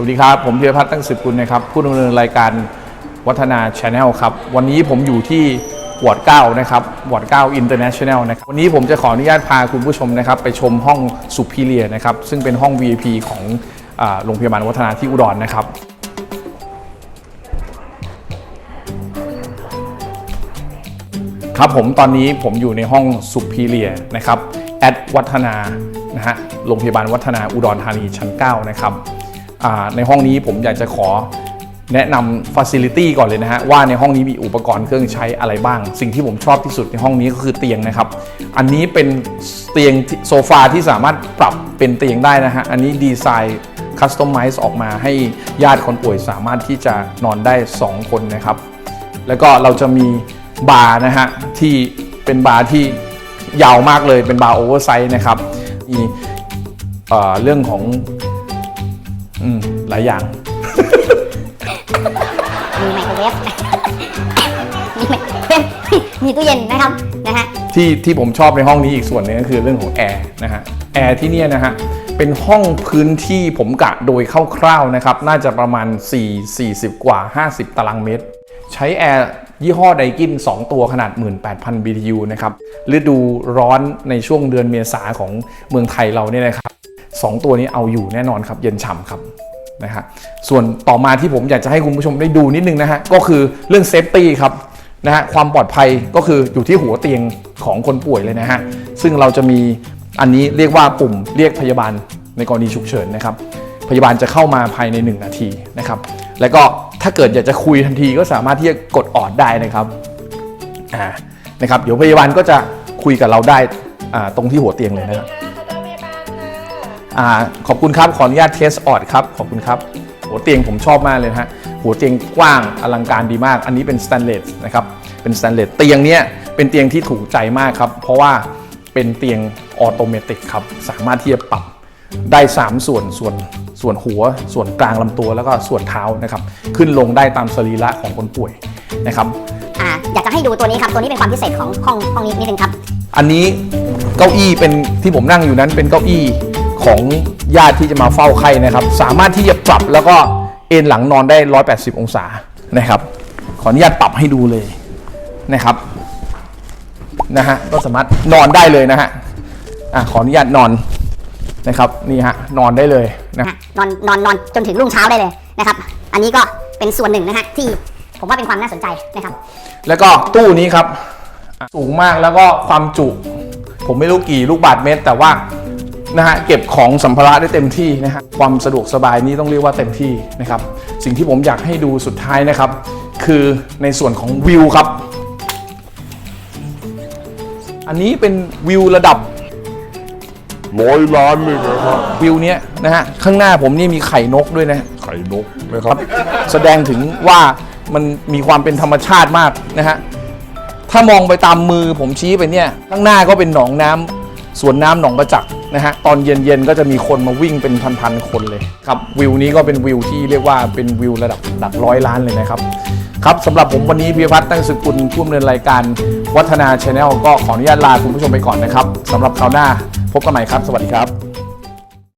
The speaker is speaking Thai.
สวัสดีครับ ผมเพียรพัฒน์ตั้งสืบกุลนะครับ ผู้ดำเนินรายการวัฒนาชาแนลครับ วันนี้ผมอยู่ที่วอร์ด9นะครับวอร์ด9 International นะครับ วันนี้ผมจะขออนุญาตพาคุณผู้ชมนะครับ ไปชมห้องสุพีเรียนะครับ ซึ่งเป็นห้อง VIP ของโรงพยาบาลวัฒนาที่อุดรนะครับครับผมตอนนี้ผมอยู่ในห้องสุพีเรียนะครับแอดวัฒนานะฮะโรงพยาบาลวัฒนาอุดรธานีชั้น 9 นะครับ ในห้องนี้ผมอยากจะขอแนะนำฟั c i ลิตี้ก่อนเลยนะฮะว่าในห้องนี้มีอุปกรณ์เครื่องใช้อะไรบ้าง สิ่งที่ผมชอบที่สุดในห้องนี้ก็คือเตียงนะครับ อันนี้เป็นเตียงโซฟาที่สามารถปรับเป็นเตียงได้นะฮะ อันนี้ดีไซน์คัสตอมไมซ์ออกมาให้ญาติคนป่วยสามารถที่จะนอนได้ 2 คนนะครับ แล้วก็เราจะมีบาร์นะฮะที่เป็นบาร์ที่ยาวมากเลยเป็นบาร์โอเวอร์ไซส์นะครับมีเรื่องของ อืมหลายอย่าง มีไมโครเวฟ มีไมโครเวฟมีตู้เย็นนะครับนะฮะ ที่ที่ผมชอบในห้องนี้อีกส่วนหนึงก็คือเรื่องของแอร์นะฮะแอร์ที่เนี่ยนะฮะเป็นห้องพื้นที่ผมกะโดยคร่าวๆนะครับ น่าจะประมาณ 4 40 กว่า 50 ตารางเมตร ใช้แอร์ยี่ห้อไดกิน 2 ตัวขนาด 18,000 BTU นะครับฤดูร้อนในช่วงเดือนเมษาของเมืองไทยเราเนี่ยนะครับ 2 ตัวนี้เอาอยู่แน่นอนครับ เย็นฉ่ำครับนะฮะส่วนต่อมาที่ผมอยากจะให้คุณผู้ชมได้ดูนิดนึงนะฮะก็คือเรื่องเซฟตี้ครับนะฮะความปลอดภัยก็คืออยู่ที่หัวเตียงของคนป่วยเลยนะฮะซึ่งเราจะมีอันนี้เรียกว่าปุ่มเรียกพยาบาลในกรณีฉุกเฉินนะครับพยาบาลจะเข้ามาภายใน 1 นาทีนะครับแล้วก็ถ้าเกิดอยากจะคุยทันทีก็สามารถที่จะกดออดได้นะครับอ่านะครับเดี๋ยวพยาบาลก็จะคุยกับเราได้อ่าตรงที่หัวเตียงเลยนะครับ อ่าขอบคุณครับขออนุญาตเทสออดครับขอบคุณครับหัวเตียงผมชอบมากเลยนะฮะหัวเตียงกว้างอลังการดีมาก อันนี้เป็นสแตนเลสนะครับเป็นสแตนเลสเตียงเนี้ยเป็นเตียงที่ถูกใจมากครับ เพราะว่าเป็นเตียงออโตเมติกครับสามารถที่จะปรับได้ 3 ส่วนส่วนส่วนหัว ส่วนกลางลำตัวแล้วก็ส่วนเท้านะครับขึ้นลงได้ตามสรีระของคนป่วยนะครับอ่าอยากจะให้ดูตัวนี้ครับตัวนี้เป็นความพิเศษของห้องห้องนี้นิดนึงครับ อันนี้เก้าอี้เป็นที่ผมนั่งอยู่นั้นเป็นเก้าอี้ ของญาติที่จะมาเฝ้าไข้นะครับ สามารถที่จะปรับแล้วก็เอนหลังนอนได้ 180 องศานะครับ ขออนุญาตปรับให้ดูเลยนะครับนะฮะก็สามารถนอนได้เลยนะฮะอะขออนุญาตนอนนะครับนี่ฮะนอนได้เลยนะนะฮะนอนนอนนอนจนถึงรุ่งเช้าได้เลยนะครับ อันนี้ก็เป็นส่วนหนึ่งนะฮะที่ผมว่าเป็นความน่าสนใจนะครับ แล้วก็ตู้นี้ครับอะสูงมากแล้วก็ความจุ ผมไม่รู้กี่ลูกบาทเมตร แต่ว่า นะฮะเก็บของสัมภาระได้เต็มที่นะฮะความสะดวกสบายนี่ต้องเรียกว่าเต็มที่นะครับ สิ่งที่ผมอยากให้ดูสุดท้ายนะครับ คือในส่วนของวิวครับ อันนี้เป็นวิวระดับร้อยล้านเลยนะครับวิวเนี้ยนะฮะข้างหน้าผมนี่มีไข่นกด้วยนะไข่นกนะครับ แสดงถึงว่ามันมีความเป็นธรรมชาติมากนะฮะถ้ามองไปตามมือผมชี้ไปเนี่ยข้างหน้าก็เป็นหนองน้ำสวนน้ำหนองประจักษ์ นะฮะตอนเย็นๆก็จะมีคนมาวิ่งเป็นพันๆคนเลยครับวิวนี้ก็เป็นวิวที่เรียกว่าเป็นวิวระดับหลักร้อยล้านเลยนะครับครับสำหรับผมวันนี้พิพัฒน์ตั้งสกุลผู้ดำเนินรายการวัฒนาชาแนลก็ขออนุญาตลาคุณผู้ชมไปก่อนนะครับสำหรับคราวหน้าพบกันใหม่ครับ สวัสดีครับ